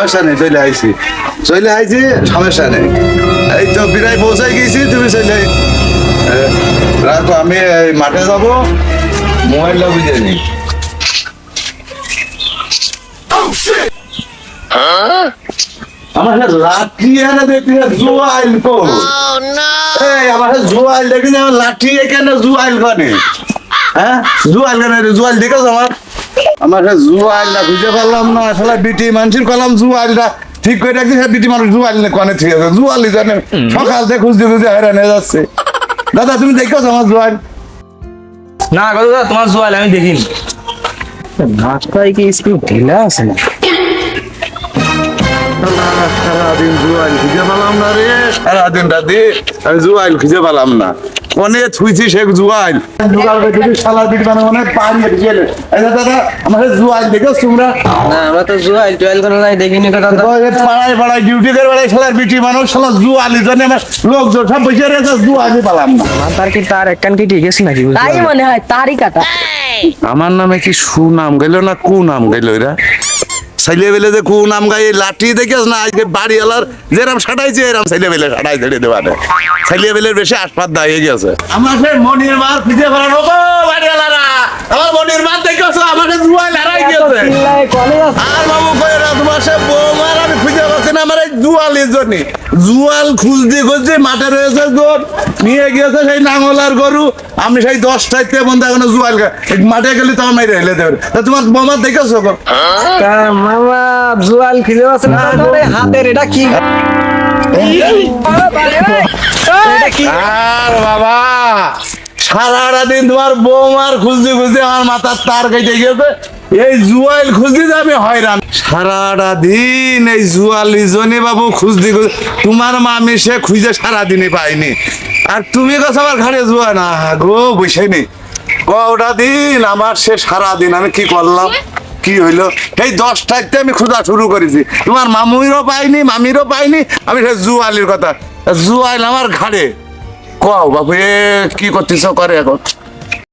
সমস্যা নেই চলে আইছি। চলে আইছি সমস্যা নেই। এই তো বিরাই পৌঁছাই গেছি তুমি চলে রাখো আমি এই মাঠে যাব। মোবাইলটা বুঝে নি। আমার লাঠি এনে দেখি জুয়াইল কো। এই আমার সাথে জুয়াইল দেখি যে আমার লাঠি এখানে জুয়াইল কানে হ্যাঁ? জুয়াইল কানে? জুয়াইল দেখেছ আমার? সাথে জুয়াইলটা খুঁজে পারলাম না আসলে বিটি মানুষের কলাম জুয়াইলটা ঠিক করে রাখছি সে বিটি মানুষ জুয়াইল না কনে ঠিক আছে। জুয়ালি জানে সকাল থেকে খুঁজতে খুঁজতে হয়রান হয়ে যাচ্ছে। দাদা তুমি দেখেছ আমার জুয়াইল। না কত তোমার জোয়াল আমি দেখিনি। নাচটাই কি স্কুল ঢিলা আছে? না সারাদিন জুয়াইল খুঁজে পেলাম না রে। সারাদিন রাতে আমি জুয়াইল খুঁজে পেলাম না। অনেক থুইছি জুয়াইল বিটি মানে অনেক পাড়িয়ে গেলে এই দাদা আমার জুয়াইল। দেখো তোমরা না আমরা তো জোয়াল টুয়েল করে নাই দেখিনি কথা তো। ওই পাড়ায় পাড়ায় ডিউটি করে বেড়াই শালার বিটি মানুষ শালা জুয়ালি জন্য আমার লোকজন সব বসে রয়েছে জুয়ালি পেলাম না। মাথার কি তার একখান কি ঠিক আছে নাকি? তাই মনে হয় তারই কাটা আমার নামে কি সুনাম গেল না কু নাম গেল এরা? ছেলে বেলে যে কু নাম গাই লাঠি দেখিস না আজকে বাড়ি এলার যেরাম সাটাইছে এরাম সাইলে বেলে সাটাই ধরে দেওয়ারে ছেলে বেলের বেশি আসপাত দাঁড়িয়ে গেছে। আমার সে মনির মার খুঁজে ফেলার ও বাড়ি এলারা আমার মনির মার দেখিস আমাকে জুয়াই লড়াই গেছে। আর বাবু কই রা তোমার সে বৌমার আমি খুঁজে পাচ্ছি না আমার জুয়ালির জন্য জুয়াল খুঁজতে খুঁজতে মাঠে রয়েছে গোট নিয়ে গিয়েছে সেই গরু। আমি সেই বন্ধু এখনও জুয়াল মাঠে গেলে তোমার মেরে হেলে দেবে। তা তোমার বৌমার দেখেছ মামা জোয়াল আছে না। হাতের এটা কি? এটা কি? আর বাবা সারাটা দিন তোমার বৌমার খুঁজতে খুঁজতে আমার মাথার তার কেটে গেছে এই জুয়াল খুঁজতে যে আমি হয়রান। সারাটা দিন এই জুয়ালি জনে বাবু খুঁজতে তোমার মামি সে খুঁজে সারাদিনে পাইনি। আর তুমি কাছে আমার ঘাড়ে জুয়া না গো বসে নি? কটা দিন আমার সে সারাদিন আমি কি করলাম? কি? হইল? এই দশটাতে আমি খোঁজা শুরু করেছি। তোমার মামুইরও পাইনি মামিরও পাইনি আমি সে জুয়ালির কথা। জুয়াইল আমার ঘাড়ে। কও বাবু এ কি করতেছ? করে এখন।